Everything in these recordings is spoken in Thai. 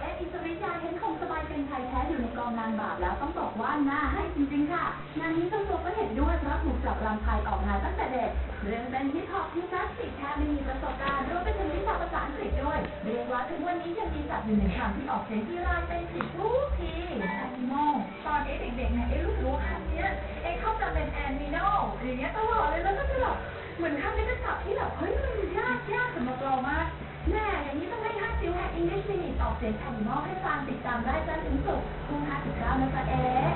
เอ๊ะอิสริยาเห็นคงสบายเป็นไทยแท้อยู่ในกองนางบาปแล้วต้องบอกว่าน้าให้จริงๆค่ะ งานนี้เจ้าตัวก็เห็นด้วยเพราะถูกจับรำไทยออกงานตั้งแต่เด็ก เรื่องเป็นฮิปฮอปที่นักสิแทบไม่มีประสบการณ์รวมไปถึงวิชาภาษาอังกฤษด้วย เรียกว่าถึงวันนี้ยังมีศัพท์อยู่หนึ่งคำที่ออกเสียงที่รายเป็นผิดทุกทีแอนิมอลตอนเอ๊ะเด็กๆเนี่ยเอ๊ะรู้สึกว่าคำเนี้ยเอ๊ะเข้าใจเป็นแอนิมอลอย่างเงี้ยตลอดเลยแล้วก็จะแบบ เสียงแอนิมอลให้ฟังติดตามได้จันทร์ถึงศุกร์ทุ่มห้าสิบเก้านะจ๊ะเอ๊ะ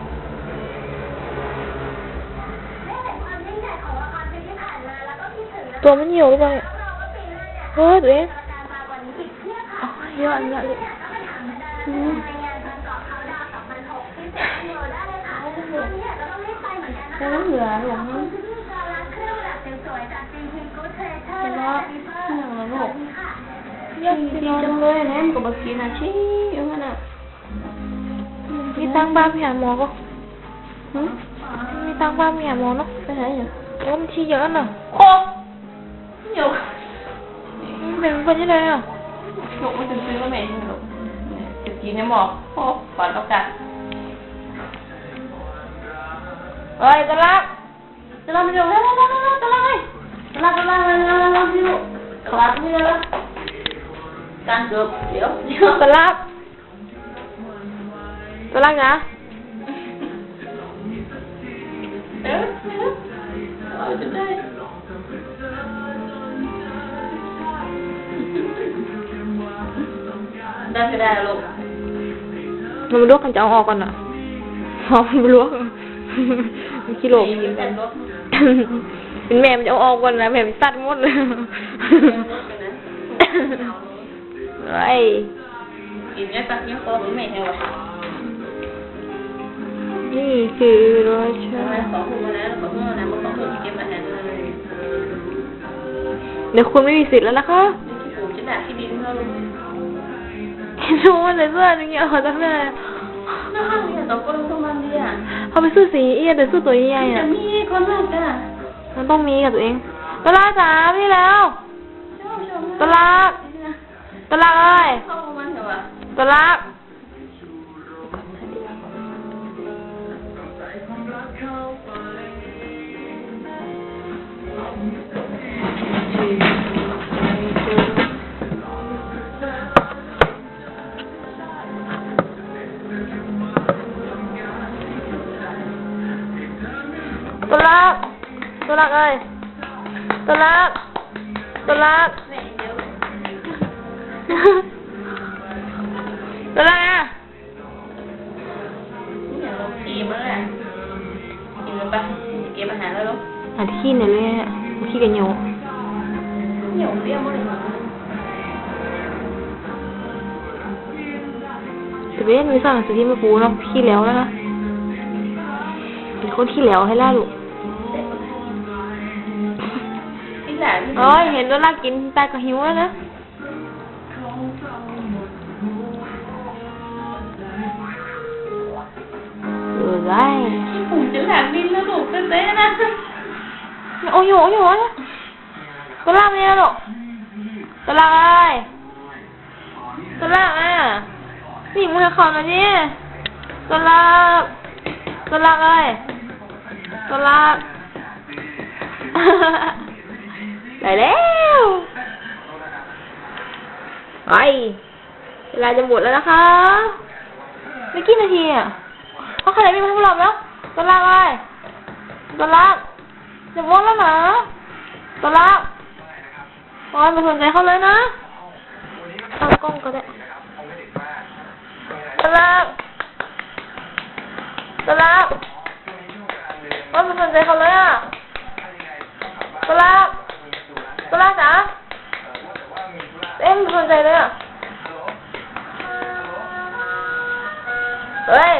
ได้เห็นความยิ่งใหญ่ของละครเพลงที่ผ่านมาแล้วก็คิดถึงนะตัวมันเหี่ยวหรือเปล่าเนี่ยเราก็ปีหน้าเนี่ยเฮ้ยตัวเองการมากว่านี้อีกเพียบค่ะอ๋อเยอะเยอะเลยก็ไปถามบรรดานักแสดงในงานวันเกาะเขาดาวกับมันหกที่เซ็นทรัลเวิลด์ได้เลยค่ะวันนี้อาจจะต้องรีบไปเหมือนกันนะคะแล้วเหลือหลงขอบคุณที่การรักเครื่องแบบสวยๆจาก GT Good Treasure และ Jennifer สวัสดีค่ะเยอะจริงจังเลยนะมันก็บอกกินอาชีพอย่างนั้นอะมีตังค์บ้านไปหาหมอก็หึมีตังค์บ้านไปหาหมอเนาะไปไหนเนี่ยโอ้มันที่เยอะน่ะโอ้เดี๋ยวมันเป็นคนยังไงอะลูกมันจะซื้อมาแม่ยังไงลูกจะกิ นในหมอกโอ้ฝันตกกันเฮ้ยตะลักจะลองไปดูแล้วแล้วแล้วแล้วจะลองไงจะลองจะลองจะลองจะลองพี่ลูกจะลองนี่แล้ว การเกือบเดี๋ยวเดี๋ยวตะลักตะลักนะเดี๋ยวเดี๋ยวเอาจะได้ได้ก็ได้ลูกมันมาลวกกันจะเอาออกก่อนอะเอามันมาลวกมันกิโลกิกินนแต่รถเป็นแม่มันจะเอาออกก่อนนะแม่มันตัดหมดเลย ไอ้กินเนี่ยตักเนี่ยโตมันไม่เท่าไหร่นี่คือรสชาทำไมติสองคนมาแล้วสองคนมาแล้วมาสองคนเก็บอาหารเลยเดี๋ยวคุณไม่มีสิทธิ์แล้วนะคะที่ผมจะด่าที่ดินเพื่อนรู้ว่าใส่เสื้ออย่างเงี้ยเขาจะแม่นะคะเนี่ยสองคนต้องมันดีอะเขาไปซื้อสีเอียดแต่ซื้อตัวใหญ่ๆจะอะมีคนมากอะมันต้องมีกับตัวเองตลาจ๋าพี่แล้วชอบชอบตลาด ตลาดเอ้ยเข้ามันเหรอวะตลาดตลาดตลาดเอ้ยตลาดตลาด แม่เดี๋ยวตลาดอะเนี่ยเราขี่มาแล้วขี่ไปเก็บอาหารแล้วลูกหาที่ขี้เนี่ยเลยอะขี้กันเหนียวเหนียวเปรี้ยวมากเลยแต่เว้นมีสร้างหนังสือที่ไม่ปูเนาะขี้แล้วแล้วนะเป็นคนขี้แล้วให้ล่าลูกที่หลานเอ้ยเห็นว่าลากกินตายก็หิวแล้วนะ เออไรผมจะแหลานบินแล้วลูกเต้นๆนะโอ้ยโอ้ยโอ้ยตะลากเนี่ยลูกตะลากเอ้ยตะลากอะนี่มึงให้เขาหน่อยดิตะลากตะลากเอ้ยตะลากได้แล้วไปเวลาจะหมดแล้วนะคะไม่กี่นาทีอะ เขาขนาดไม่มาให้พวกเราแล้วตัวล่ากเลยตัวล่ากจะหมดแล้วนะตัวล่ากโอ้ยไม่สนใจเขาเลยนะตั้งกล้องก็ได้ตัวล่ากตัวล่ากโอ้ยไม่สนใจเขาเลยอะตัวล่ากตัวล่ากจ๋าเอ็มไม่สนใจเลยอะเฮ้ย